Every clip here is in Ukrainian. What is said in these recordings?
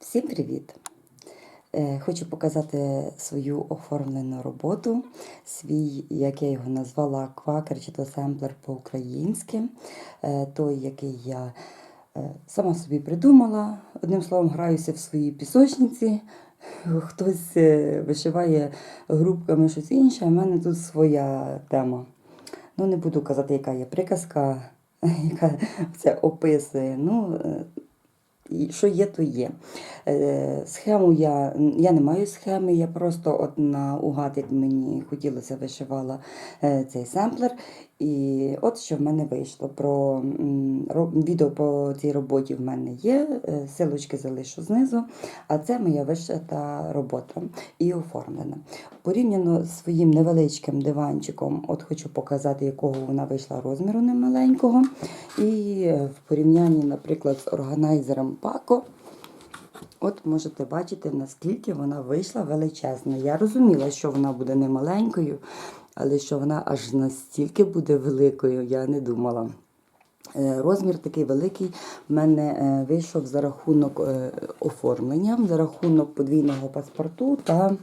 Всім привіт! Е, Хочу показати свою оформлену роботу, свій, як я його назвала, квакер чи то семплер по-українськи. Е, Той, який я е, сама собі придумала. Одним словом, граюся в своїй пісочниці. Хтось вишиває грубками щось інше, а в мене тут своя тема. Ну, не буду казати, яка є приказка, яка це описує. Ну, що є, то є. Е, Схему я, я не маю схеми, я просто от на угад, як мені хотілося, вишивала е, цей семплер. І от що в мене вийшло. Про відео по цій роботі в мене є. е, Силочки залишу знизу. А це моя вишита робота і оформлена. Порівняно з своїм невеличким диванчиком, от хочу показати, якого вона вийшла розміру немаленького. І е, в порівнянні, наприклад, з органайзером Paco, От можете бачити, наскільки вона вийшла величезна. Я розуміла, що вона буде не маленькою, але що вона аж настільки буде великою, я не думала. Е, Розмір такий великий в мене е, вийшов за рахунок е, оформлення, за рахунок подвійного паспорту та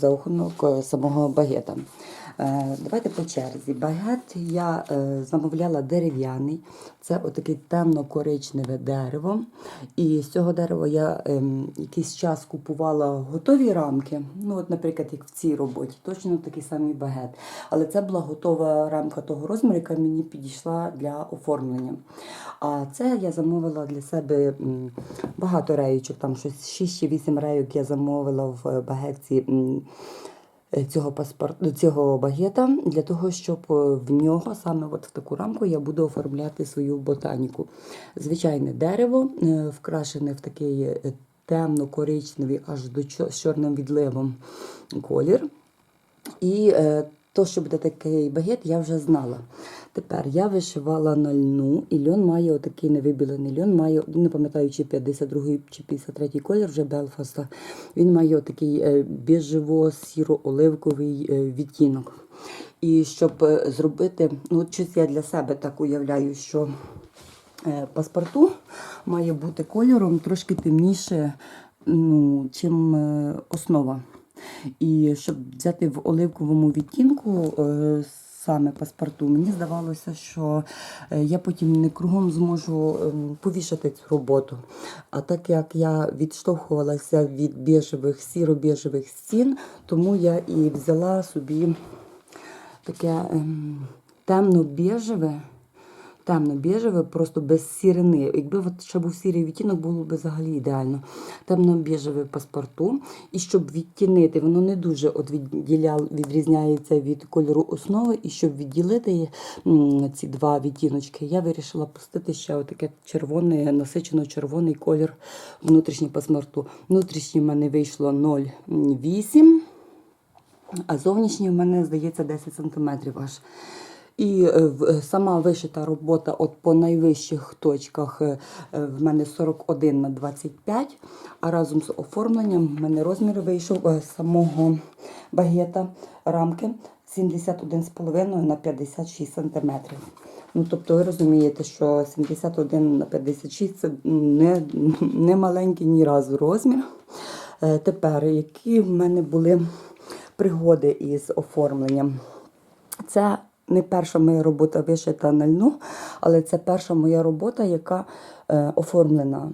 за рахунок самого багета. Е, Давайте по черзі. Багет я е, замовляла дерев'яний. Це отаке темно-коричневе дерево. І з цього дерева я ем, якийсь час купувала готові рамки. Ну, от, наприклад, як в цій роботі, точно такий самий багет. Але це була готова рамка того розміру, яка мені підійшла для оформлення. А це я замовила для себе багато реючок, там щось 6-8 рейок я замовила в багетці. Е, Цього паспорту, цього багета для того, щоб е, в нього саме от в таку рамку я буду оформляти свою ботаніку. Звичайне дерево, е, вкрашене в такий темно-коричневий, аж до чорним відливом колір. І то, що буде такий багет, я вже знала. Тепер я вишивала на льну, і льон має отакий невибілений льон, має, не пам'ятаю, чи 52 чи 53 колір вже Белфаста. Він має отакий е, біжево-сіро-оливковий е, відтінок. І щоб е, зробити, ну, щось я для себе так уявляю, що паспорту має бути кольором трошки темніше, ну, чим основа. І щоб взяти в оливковому відтінку саме паспорту, мені здавалося, що е, я потім не кругом зможу ем, повішати цю роботу. А так як я відштовхувалася від біжевих, сіро-біжевих стін, тому я і взяла собі таке ем, темно-біжеве. Темно-біжеве, просто без сірини. Якби от ще був сірий відтінок, було б взагалі ідеально. Темно-біжеве паспорту. І щоб відтінити, воно не дуже от відділял, відрізняється від кольору основи. І щоб відділити ці два відтіночки, я вирішила пустити ще отаке червоне, насичено червоний колір внутрішнього паспорту. Внутрішній в мене вийшло 0,8. А зовнішній в мене, здається, 10 см аж. І е, е, сама вишита робота от по найвищих точках е, в мене 41 на 25, а разом з оформленням в мене розмір вийшов самого багета рамки 71,5 на 56 см. Ну, тобто ви розумієте, що 71 на 56 це не, не маленький ні разу розмір. Тепер, які в мене були пригоди із оформленням? Це не перша моя робота вишита на льну, але це перша моя робота, яка е, оформлена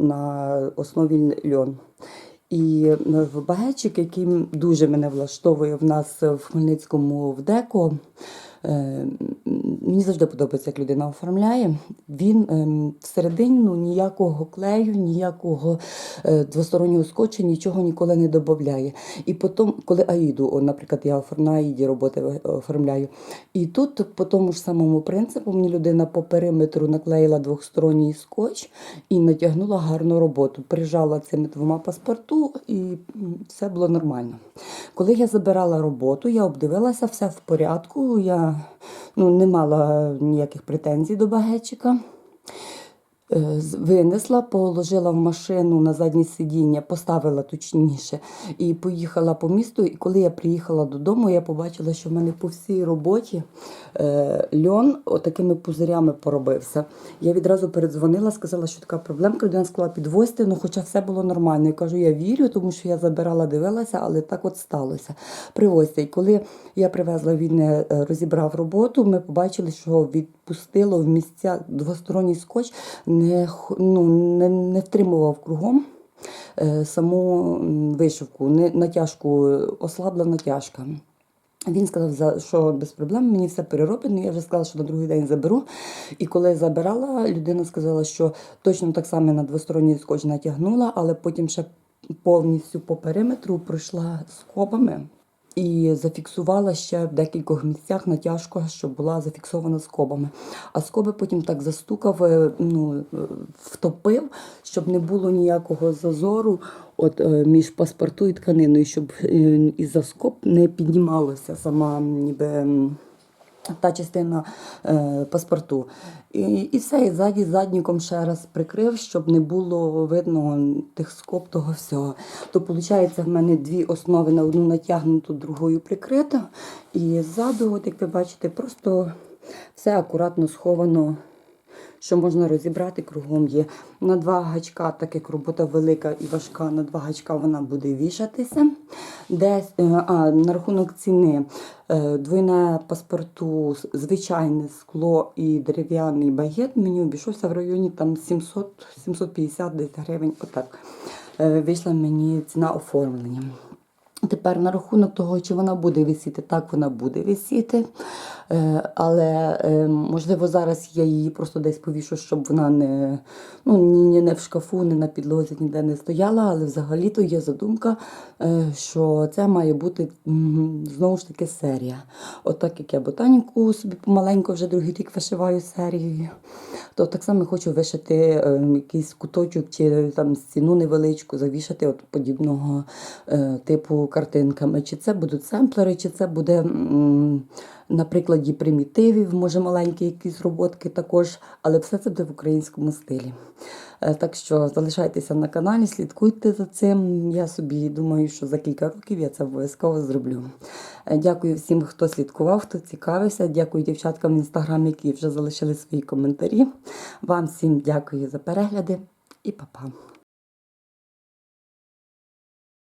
на основі льон. І е, в багетчик, який дуже мене влаштовує в нас в Хмельницькому в деко. Е, Мені завжди подобається, як людина оформляє. Він ем, всередині ну, ніякого клею, ніякого е, двостороннього скотча, нічого ніколи не додає. І потім, коли Аїду, наприклад, я на Аїді роботи оформляю. І тут по тому ж самому принципу мені людина по периметру наклеїла двосторонній скотч і натягнула гарну роботу. Прижала цими двома паспорту, і все було нормально. Коли я забирала роботу, я обдивилася, все в порядку. Я ну, не мала ніяких претензій до багетчика. Е, Винесла, положила в машину на заднє сидіння, поставила точніше, і поїхала по місту. І коли я приїхала додому, я побачила, що в мене по всій роботі е, льон отакими пузирями поробився. Я відразу передзвонила, сказала, що така проблемка. Людина сказала, підвозьте, ну хоча все було нормально. Я кажу, я вірю, тому що я забирала, дивилася, але так от сталося. Привозьте. І коли я привезла, він е, розібрав роботу, ми побачили, що відпустило в місця двосторонній скотч, не, ну, не, не втримував кругом е, саму вишивку, не, натяжку, ослабла натяжка. Він сказав, що без проблем мені все переробить. Ну, я вже сказала, що на другий день заберу. І коли забирала, людина сказала, що точно так само на двосторонній скотч натягнула, але потім ще повністю по периметру пройшла скобами і зафіксувала ще в декількох місцях натяжку, що була зафіксована скобами. А скоби потім так застукав, е, ну, е, втопив, щоб не було ніякого зазору от, е, між паспорту і тканиною, щоб із-за скоб не піднімалася сама ніби. Та частина е, паспорту. І, і все, і ззаді задніком ще раз прикрив, щоб не було видно тих скоб того всього. То виходить, в мене дві основи на одну натягнуту, другою прикрита. І ззаду, от як ви бачите, просто все акуратно сховано що можна розібрати кругом є. На два гачка, так як робота велика і важка, на два гачка вона буде вішатися. Десь, е, а, на рахунок ціни е, двойне паспорту, звичайне скло і дерев'яний багет мені обійшовся в районі там 700-750 гривень. Отак Е, вийшла мені ціна оформлення. Тепер на рахунок того, чи вона буде висіти, так вона буде висіти. Е, Але е, можливо зараз я її просто десь повішу, щоб вона не, ну, ні, не в шкафу, ні на підлозі, ніде не стояла. Але взагалі-то є задумка, е, що це має бути знову ж таки серія. От так як я ботаніку собі помаленьку вже другий рік вишиваю серією, то так само хочу вишити якийсь куточок чи там стіну невеличку, завішати от подібного типу картинками. Чи це будуть семплери, чи це буде на прикладі примітивів, може маленькі якісь роботки також, але все це буде в українському стилі. Е, Так що залишайтеся на каналі, слідкуйте за цим. Я собі думаю, що за кілька років я це обов'язково зроблю. Е, Дякую всім, хто слідкував, хто цікавився. Дякую дівчаткам в інстаграм, які вже залишили свої коментарі. Вам всім дякую за перегляди і па-па.